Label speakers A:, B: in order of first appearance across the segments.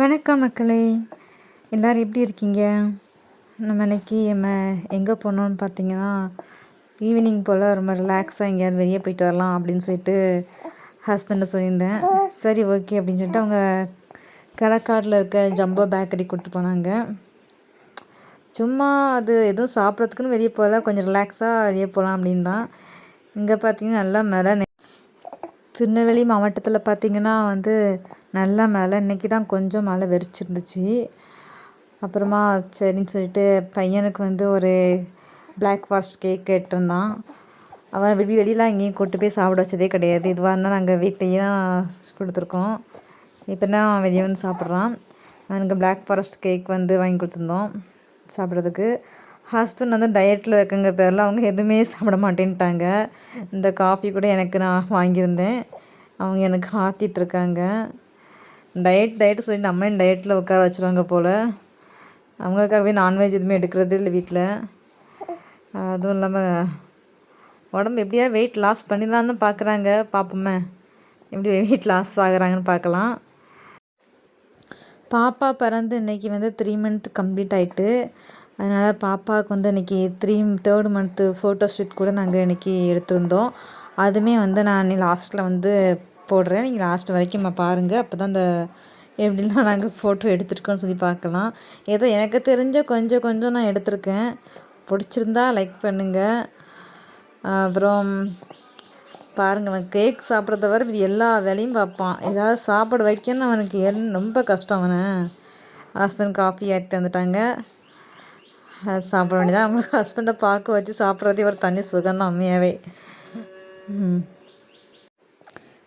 A: வணக்கம் மக்களே. எல்லோரும் எப்படி இருக்கீங்க? நம்ம இன்னைக்கு நம்ம எங்கே போனோம்னு பார்த்தீங்கன்னா ஈவினிங் போல் ரொம்ப ரிலாக்ஸாக எங்கேயாவது வெளியே போயிட்டு வரலாம் அப்படின்னு சொல்லிட்டு ஹஸ்பண்டை சொல்லியிருந்தேன். சரி ஓகே அப்படின்னு சொல்லிட்டு அவங்க கடக்காட்டில் இருக்க ஜம்போ பேக்கரி கூப்பிட்டு போனாங்க. சும்மா அது எதுவும் சாப்பிட்றதுக்குன்னு வெளியே போகல. கொஞ்சம் ரிலாக்ஸாக வெளியே போகலாம் அப்படின்னு தான். இங்கே பார்த்தீங்கன்னா நல்லா மழை திருநெல்வேலி மாவட்டத்தில் பார்த்திங்கன்னா வந்து நல்லா மழை. இன்றைக்கி தான் கொஞ்சம் மழை வெறிச்சிருந்துச்சு. அப்புறமா சரின்னு சொல்லிட்டு பையனுக்கு வந்து ஒரு பிளாக் ஃபாரஸ்ட் கேக் கேட்டிருந்தான். அவன் வெளி வெளியெலாம் எங்கேயும் கூட்டு போய் சாப்பிட வச்சதே கிடையாது. இதுவாக இருந்தால் நாங்கள் வீட்லேயே தான் கொடுத்துருக்கோம். இப்போ தான் வெளியே வந்து சாப்பிட்றான். அவனுக்கு பிளாக் ஃபாரஸ்ட் கேக் வந்து வாங்கி கொடுத்துருந்தோம் சாப்பிட்றதுக்கு. ஹஸ்பண்ட் வந்து டயட்டில் இருக்குங்க பேரில் அவங்க எதுவுமே சாப்பிட மாட்டேன்ட்டாங்க. இந்த காஃபி கூட எனக்கு நான் வாங்கியிருந்தேன். அவங்க எனக்கு ஆற்றிட்டுருக்காங்க டயட் டயட் சொல்லி நம்ம டயட்டில் உட்கார வச்சுருவாங்க போல். அவங்களுக்காகவே நான்வெஜ் எதுவுமே எடுக்கிறது இல்லை வீட்டில் அதுவும் இல்லாமல் உடம்பு எப்படியா வெயிட் லாஸ் பண்ணிடலாம் தான் பார்க்குறாங்க. பார்ப்போமே. எப்படி வெயிட் லாஸ் ஆகுறாங்கன்னு பார்க்கலாம். பாப்பா பிறந்து இன்றைக்கி வந்து த்ரீ மந்த் கம்ப்ளீட் ஆகிட்டு அதனால் பாப்பாவுக்கு வந்து இன்றைக்கி three third month photo shoot கூட நாங்கள் இன்றைக்கி எடுத்திருந்தோம். அதுவுமே வந்து நான் லாஸ்ட்டில் வந்து போடுறேன். நீங்கள் லாஸ்ட் வரைக்கும் பாருங்கள் அப்போ தான் அந்த எப்படிலாம் நாங்கள் ஃபோட்டோ எடுத்துருக்கோன்னு சொல்லி பார்க்கலாம். ஏதோ எனக்கு தெரிஞ்ச கொஞ்சம் கொஞ்சம் நான் எடுத்திருக்கேன். பிடிச்சிருந்தா லைக் பண்ணுங்கள் அப்புறம் பாருங்கள் அவன் கேக் சாப்பிட்றத வர இது எல்லா வேலையும் பார்ப்பான். ஏதாவது சாப்பாடு வைக்கணும்னு அவனுக்கு என் ரொம்ப கஷ்டம் அவனை. ஹஸ்பண்ட் காஃபி ஆற்றி தந்துட்டாங்க. அது சாப்பிட வேண்டியதான் அவங்களுக்கு ஹஸ்பண்டை பார்க்க வச்சு சாப்பிட்றதே ஒரு தனி சுகம்தான் உண்மையாகவே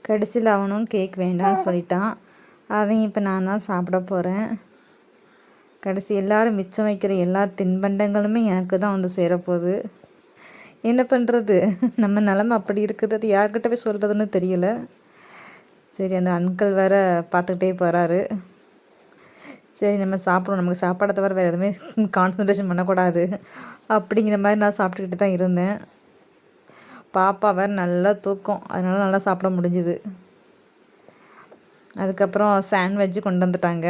A: கடைசியில் அவனும் கேக் வேண்டாம்னு சொல்லிட்டான். அதையும் இப்போ நான் தான் சாப்பிட போகிறேன் கடைசி எல்லோரும் மிச்சம் வைக்கிற எல்லா தின்பண்டங்களுமே எனக்கு தான் வந்து சேரப்போகுது என்ன பண்ணுறது நம்ம நிலமை அப்படி இருக்குது. அது யார்கிட்ட போய் சொல்கிறதுன்னு தெரியல. சரி அந்த அன்கள் வேறு பார்த்துக்கிட்டே போகிறாரு சரி நம்ம சாப்பிடணும். நமக்கு சாப்பாடை தவிர வேறு எதுவுமே கான்சன்ட்ரேஷன் பண்ணக்கூடாது. அப்படிங்கிற மாதிரி நான் சாப்பிட்டுக்கிட்டு தான் இருந்தேன். பாப்பா வேறு நல்லா தூக்கம். அதனால நல்லா சாப்பிட முடிஞ்சுது. அதுக்கப்புறம் சாண்ட்விட்ஜு கொண்டு வந்துட்டாங்க.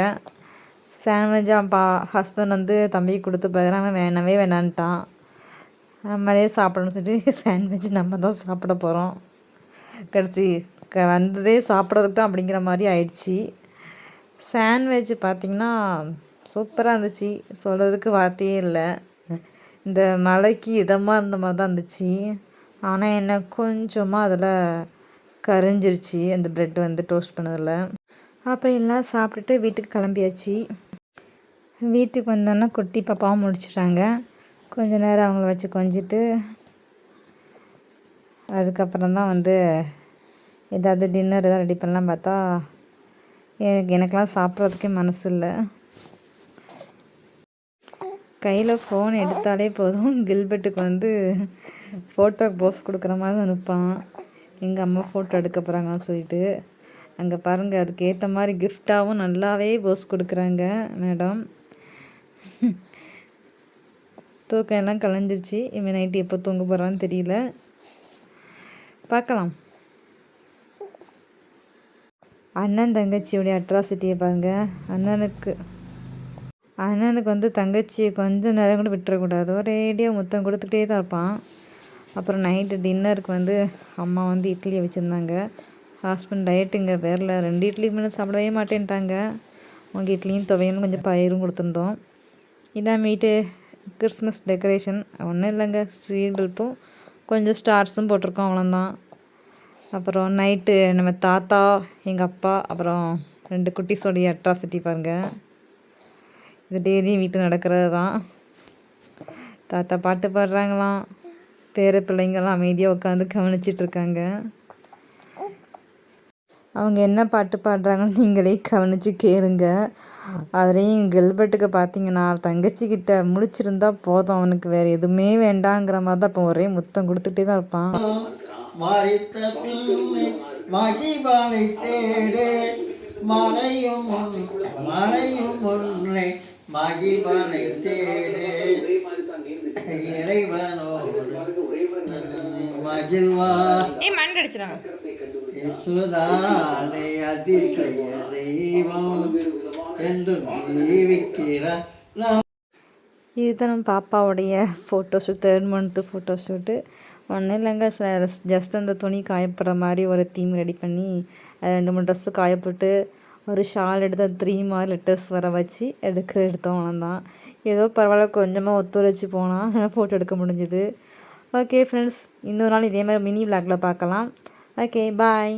A: சாண்ட்விட்ச் பா ஹஸ்பண்ட் வந்து தம்பிக்கு கொடுத்து பார்க்குறான் வேணவே வேணான்ட்டான். மாதிரியே சாப்பிடணும்னு சொல்லிட்டு சாண்ட்விட்ச் நம்ம தான் சாப்பிட போகிறோம் கடைசி க வந்ததே சாப்பிட்றதுக்கு தான் அப்படிங்கிற மாதிரி ஆயிடுச்சு. சாண்ட்விட்ச் பார்த்திங்கன்னா சூப்பராக இருந்துச்சு. சொல்கிறதுக்கு வார்த்தையே இல்லை. இந்த மழைக்கு இதமாக இருந்த மாதிரி தான் இருந்துச்சு. ஆனால் என்ன கொஞ்சமாக அதில் கரைஞ்சிருச்சு அந்த ப்ரெட் வந்து டோஸ்ட் பண்ணதில். அப்புறம் எல்லாம் சாப்பிட்டுட்டு வீட்டுக்கு கிளம்பியாச்சு. வீட்டுக்கு வந்தோன்னா குட்டி பாப்பாவும் முடிச்சுட்டாங்க கொஞ்ச நேரம் அவங்கள வச்சு கொஞ்சிட்டு அதுக்கப்புறம் தான் வந்து ஏதாவது டின்னர் எதாவது ரெடி பண்ணலாம் பார்த்தா எனக்கு எனக்கெலாம் சாப்பிட்றதுக்கே மனசு இல்லை. கையில் ஃபோன் எடுத்தாலே போதும். கில்பெட்டுக்கு வந்து ஃபோட்டோக்கு போஸ் கொடுக்குற மாதிரி தான் நிற்பான். எங்கள் அம்மா ஃபோட்டோ எடுக்க போகிறாங்கன்னு சொல்லிட்டு. அங்கே பாருங்கள் அதுக்கேற்ற மாதிரி கிஃப்டாகவும் நல்லாவே போஸ் கொடுக்குறாங்க மேடம் தூக்கம் எல்லாம் கலைஞ்சிருச்சு. இவன் நைட்டு எப்போ தூங்க போகிறான்னு தெரியல. பார்க்கலாம். அண்ணன் தங்கச்சியோடைய அட்ராசிட்டியை பாருங்கள் அண்ணனுக்கு அண்ணனுக்கு வந்து தங்கச்சியை கொஞ்சம் நேரம் கூட விட்டுறக்கூடாது. ஒரேடியாக முத்தம் கொடுத்துக்கிட்டே தான் இருப்பான். அப்புறம் நைட்டு டின்னருக்கு வந்து அம்மா வந்து இட்லியை வச்சுருந்தாங்க. ஹஸ்பண்ட் டயட்டுங்க பேரில் ரெண்டு இட்லி மேலே சாப்பிடவே மாட்டேன்ட்டாங்க. அவங்க இட்லியும் துவையும் கொஞ்சம் பயிரும் கொடுத்துருந்தோம். இதான் வீட்டு கிறிஸ்மஸ் டெக்கரேஷன் ஒன்றும் இல்லைங்க. ஸ்வீட் பல்பும் கொஞ்சம் ஸ்டார்ஸும் போட்டிருக்கோம் அவ்வளோதான் அப்புறம் நைட்டு நம்ம தாத்தா எங்கள் அப்பா அப்புறம் ரெண்டு குட்டிஸோடைய அட்ராசிட்டி பாருங்கள் இது டெய்லியும் வீட்டில் நடக்கிறது தான் தாத்தா பாட்டு பாடுறாங்களாம். பேர பிள்ளைங்கள்லாம் அமைதியாக உட்காந்து கவனிச்சிட்ருக்காங்க. அவங்க என்ன பாட்டு பாடுறாங்கன்னு நீங்களே கவனித்து கேளுங்க. அதுலேயும் கெல்பர்ட்டுக்கு பார்த்தீங்கன்னா தங்கச்சிக்கிட்ட முடிச்சிருந்தா போதும் அவனுக்கு வேறு எதுவுமே வேண்டாங்கிற மாதிரி தான் இப்போ ஒரே முத்தம் கொடுத்துட்டே தான் இருப்பான். மறையும் மறையும் முன்னை மகிபனை தேடே. இறைவனோடு மகிழ்வா. ஏ மண் அடிச்சிடாங்க யசுதானே அதிசய தெய்வம்
B: என்று ஜீவிக்கிறார் நாம்.
A: இதுதான் நம்ம பாப்பாவுடைய photo shoot third month photo shoot ஒன்றும் இல்லைங்க ஜஸ்ட் அந்த துணி காயப்படுற மாதிரி ஒரு தீம் ரெடி பண்ணி அது ரெண்டு மூணு ட்ரெஸ்ஸு காயப்போட்டு ஒரு ஷால் எடுத்து த்ரீ மாதிரி லெட்டர்ஸ் வர வச்சு எடுக்க எடுத்தோம் அவ்வளோதான் ஏதோ பரவாயில்ல கொஞ்சமாக ஒத்துழைச்சி போனால் ஃபோட்டோ எடுக்க முடிஞ்சுது. ஓகே ஃப்ரெண்ட்ஸ் இன்னொரு நாள் இதே மாதிரி மினி விளாகில் பார்க்கலாம். Okay bye